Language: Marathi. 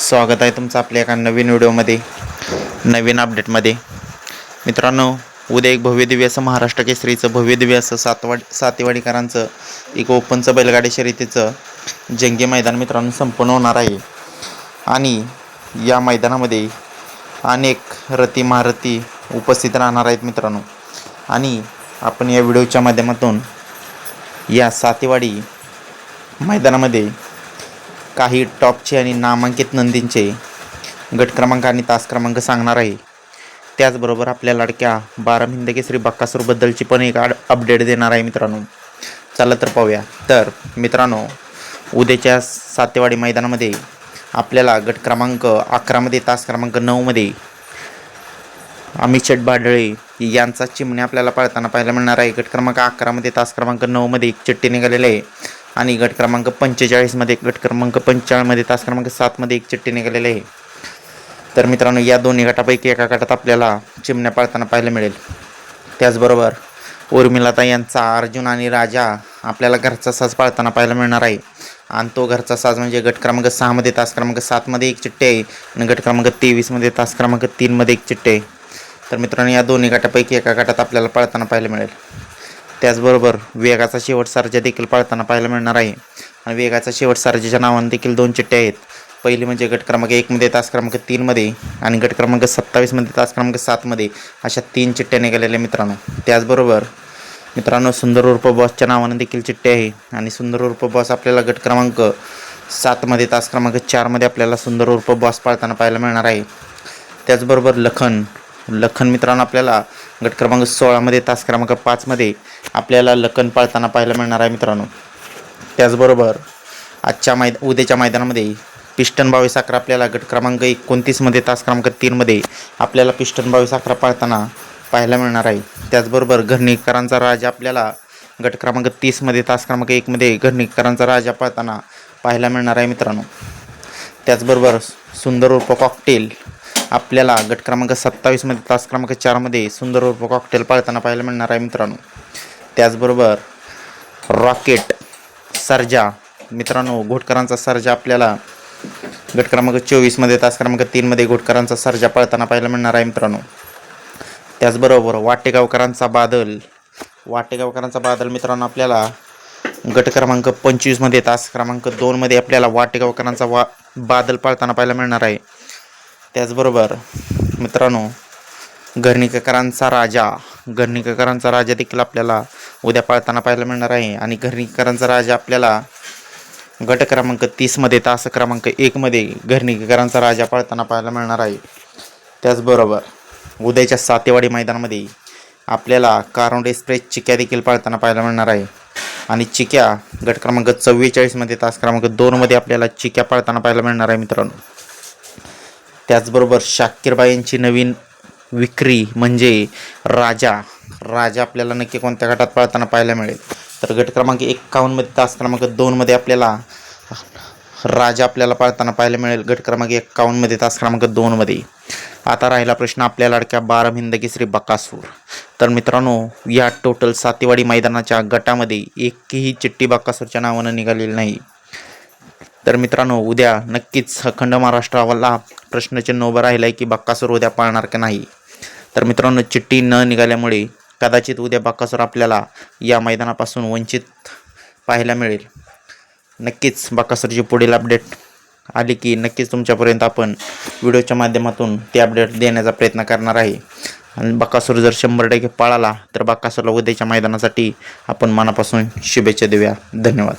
स्वागत आहे तुमचं आपल्या एका नवीन व्हिडिओमध्ये नवीन अपडेटमध्ये मित्रांनो उद्या एक भव्य दिव्य असं महाराष्ट्र केसरीचं भव्य दिव्य असं सातवाड सातेवाडीकरांचं एक ओपनचं बैलगाडी शर्यतीचं जंगी मैदान मित्रांनो संपन्न होणार आहे. आणि या मैदानामध्ये अनेक रती महारथी उपस्थित राहणार आहेत मित्रांनो. आणि आपण या व्हिडिओच्या माध्यमातून या सातेवाडी मैदानामध्ये काही टॉपचे आणि नामांकित नंदींचे गट क्रमांक आणि तास क्रमांक सांगणार आहे. त्याचबरोबर आपल्या लाडक्या बारा हिंदकेसरी बक्कासूरबद्दलची पण एक आड अपडेट देणार आहे मित्रांनो. चला तर पाहूया. तर मित्रांनो उद्याच्या सातेवाडी मैदानामध्ये आपल्याला गट क्रमांक अकरामध्ये तास क्रमांक नऊमध्ये अमित शेठ भाडळे यांचा चिमणे आपल्याला पाळताना पाहायला मिळणार आहे. गट क्रमांक अकरामध्ये तास क्रमांक नऊमध्ये एक चिठ्ठी निघालेली आहे. आणि गट क्रमांक पंचेचाळीसमध्ये गट क्रमांक पंचेचाळीसमध्ये तास क्रमांक सातमध्ये एक चिठ्ठी निघालेली आहे. तर मित्रांनो या दोन्ही गटापैकी एका गटात आपल्याला चिमण्या पाळताना पाहायला मिळेल. त्याचबरोबर उर्मिलाता यांचा अर्जुन आणि राजा आपल्याला घरचा साज पाळताना पाहायला मिळणार आहे. आणि तो घरचा साज म्हणजे गट क्रमांक सहामध्ये तास क्रमांक सातमध्ये एक चिठ्ठी आहे. आणि गट क्रमांक तेवीसमध्ये तास क्रमांक तीनमध्ये एक चिठ्ठी आहे. तर मित्रांनो या दोन्ही गटापैकी एका गटात आपल्याला पाळताना पाहायला मिळेल. त्याचबरोबर वेगाचा शेवट सारजा देखील पाळताना पाहायला मिळणार आहे. आणि वेगाचा शेवट सारजेच्या नावाने देखील दोन चिठ्ठ्या आहेत. पहिली म्हणजे गट क्रमांक एकमध्ये तास क्रमांक तीनमध्ये आणि गट क्रमांक सत्तावीसमध्ये तास क्रमांक सातमध्ये अशा तीन चिठ्ठ्या निघालेल्या मित्रांनो. त्याचबरोबर मित्रांनो सुंदर उर्फ बॉसच्या नावाने देखील चिठ्ठी आहे. आणि सुंदर उर्फ बॉस आपल्याला गट क्रमांक सातमध्ये तास क्रमांक चारमध्ये आपल्याला सुंदर उर्फ बॉस पाळताना पाहायला मिळणार आहे. त्याचबरोबर लखन. लखन मित्रांनो आपल्याला गट क्रमांक सोळामध्ये तास क्रमांक पाचमध्ये आपल्याला लखन पाळताना पाहायला मिळणार आहे मित्रांनो. त्याचबरोबर आजच्या मैद उद्याच्या मैदानामध्ये पिस्टन बावीस अकरा आपल्याला गट क्रमांक एकोणतीसमध्ये तास क्रमांक तीनमध्ये आपल्याला पिस्टन बावीस अकरा पाळताना पाहायला मिळणार आहे. त्याचबरोबर घरणीकरांचा राजा आपल्याला गट क्रमांक तीसमध्ये तास क्रमांक एकमध्ये घरणीकरांचा राजा पाळताना पाहायला मिळणार आहे मित्रांनो. त्याचबरोबर सुंदर उर्फ कॉकटेल आपल्याला गट क्रमांक सत्तावीसमध्ये तास क्रमांक चारमध्ये सुंदर उर्फ कॉकटेल पाळताना पाहायला मिळणार आहे मित्रांनो. त्याचबरोबर रॉकेट सर्जा. मित्रांनो घोटकरांचा सर्जा आपल्याला गट क्रमांक चोवीसमध्ये तास क्रमांक तीनमध्ये घोटकरांचा सर्जा पाळताना पाहायला मिळणार आहे मित्रांनो. त्याचबरोबर वाटेगावकरांचा बादल. वाटेगावकरांचा बादल मित्रांनो आपल्याला गट क्रमांक पंचवीसमध्ये तास क्रमांक दोनमध्ये आपल्याला वाटेगावकरांचा वा बादल पाळताना पाहायला मिळणार आहे. त्याचबरोबर मित्रांनो घरणीकरांचा राजा. घरणीकरांचा राजा देखील आपल्याला उद्या पाळताना पाहायला मिळणार आहे. आणि घरणीकरांचा राजा आपल्याला गट क्रमांक तीसमध्ये तास क्रमांक एकमध्ये घरणीकरांचा राजा पाळताना पाहायला मिळणार आहे. त्याचबरोबर उद्याच्या सातेवाडी मैदानामध्ये आपल्याला कारोंड एक्सप्रेस चिक्या देखील पाळताना पाहायला मिळणार आहे. आणि चिक्या गट क्रमांक चव्वेचाळीसमध्ये तास क्रमांक दोनमध्ये आपल्याला चिक्या पाळताना पाहायला मिळणार आहे मित्रांनो. त्याचबरोबर शाकीरबाई यांची नवीन विक्री म्हणजे राजा. राजा आपल्याला नक्की कोणत्या गटात पाळताना पाहायला मिळेल? तर गट क्रमांक एक्कावन्नमध्ये तास क्रमांक दोनमध्ये आपल्याला राजा आपल्याला पाळताना पाहायला मिळेल. गट क्रमांक एक्कावन्नमध्ये तास क्रमांक दोनमध्ये आता राहिला प्रश्न आपल्या लाडक्या बारा श्री बकासूर. तर मित्रांनो या टोटल सातेवाडी मैदानाच्या गटामध्ये एकही चिठ्ठी बकासूरच्या नावानं निघालेली नाही. तर मित्रांनो उद्या नक्कीच अखंड महाराष्ट्राला प्रश्नचिन्ह उभं राहिलं आहे की बक्कासूर उद्या पाळणार का नाही? तर मित्रांनो चिठ्ठी न निघाल्यामुळे कदाचित उद्या बक्कासूर आपल्याला या मैदानापासून वंचित पाहायला मिळेल. नक्कीच बक्कासूरची पुढील अपडेट आली की नक्कीच तुमच्यापर्यंत आपण व्हिडिओच्या माध्यमातून ते अपडेट देण्याचा प्रयत्न करणार आहे. आणि बक्कासूर जर शंभर टक्के पाळाला तर बक्कासूरला उद्याच्या मैदानासाठी आपण मनापासून शुभेच्छा देऊया. धन्यवाद.